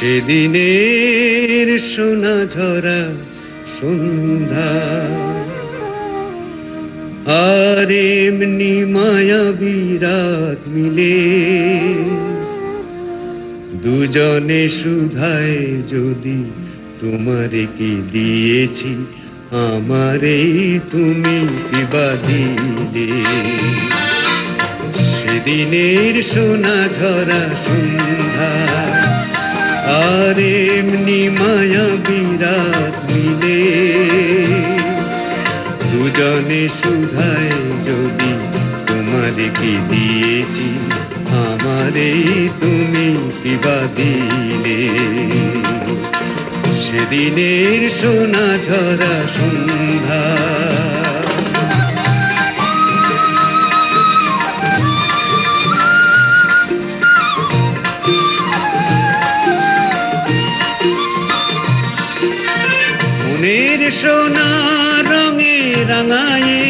সেদিনের সোনা ঝরা সন্ধ্যা। আর এমনি মায়া বিরাট মিলে দুজনে সুধায় যদি তোমারে কি দিয়েছি, আমারে তুমি কিবা দিলে। সেদিনের সোনা ঝরা সন্ধ্যা আর এমনি মায়া বিরাট মিলে। দুজনে সুধায় যদি তোমারে কি দিয়েছি, আমারে তুমি কিবা দিলে। সেদিনের সোনা ঝরা সন্ধ্যা সোনা রঙে রাঙায়ে,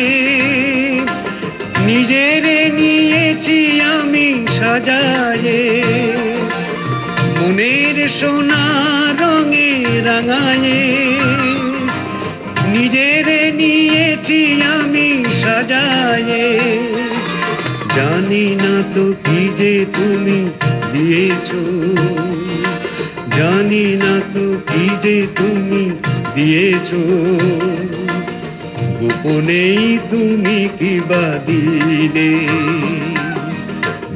নিজের নিয়েছি আমি সাজায়ে। মনের সোনা রঙে রাঙায়ে, নিজের নিয়েছি আমি সাজায়ে। জানি না তো কি যে তুমি দিয়েছ। জানি না তো কি যে তুমি দিয়েছ। গোপনেই তুমি কি বা দিলে।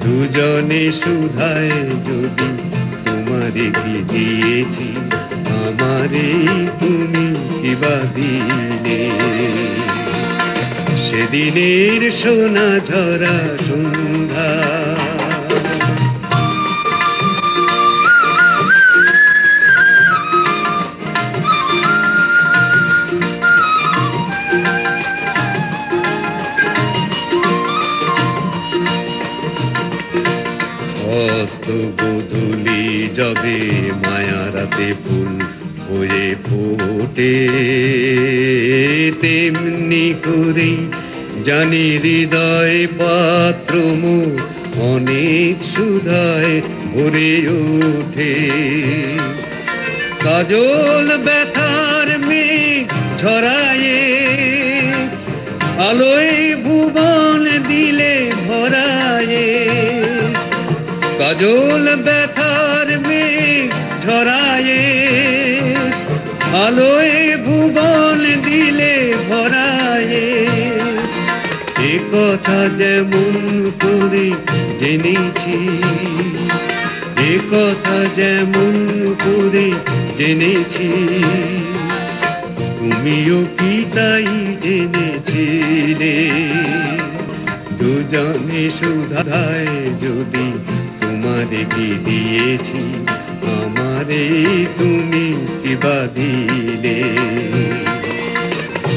দুজনে সুধায় যদি তোমারে কি দিয়েছি, আমারে তুমি কি বা দিলে। সেদিনের সোনা ঝরা সন্ধ্যা অস্ত গোধূলি যবে মায়ারাতে ফুল হয়ে ফোটে। তেমনি করে জানি হৃদয় পাত্র অনেক সুধায় ভরে ওঠে। কাজল ব্যথার মেঘ ঝরায়ে আলোয় কাজল ব্যথার মেঘ ঝরায়ে, আলোয় ভুবন দিলে ভরায়ে। এ কথা যেমন করে জেনেছি যে কথা যেমন করে জেনেছি। তুমিও কি তাই জেনেছিলে? দুজনে সুধায় যদি তোমারে কি দিয়েছি। আমারে তুমি কিবা দিলে।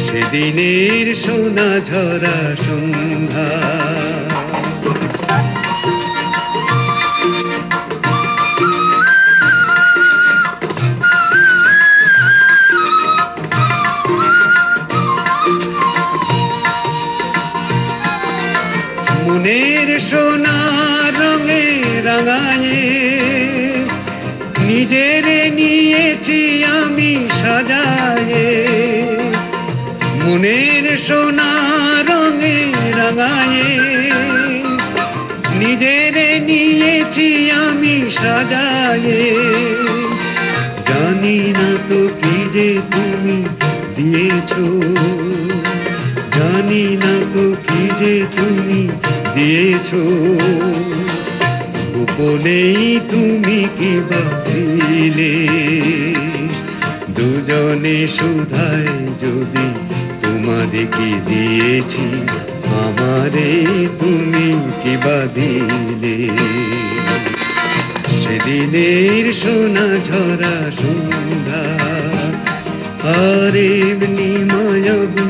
সেদিনের সোনা ঝরা সন্ধ্যা। মনের সোনা রঙে রাঙায়ে নিজের নিয়েছি আমি সাজায়ে। মনের সোনা রঙে রাঙায়ে। নিজের নিয়েছি আমি সাজায়ে। জানি না তো কি যে তুমি দিয়েছ। জানি না তো কি যে তুমি দিয়েছ। গোপনেই তুমি কি ভাবিলে দুজনে সুধায় যদি তোমারে কি দিয়েছি, আমারে তুমি কি দিলে? সেদিনের সোনা ঝরা সন্ধ্যা, আর এমনি মায়া বিরাট মিলে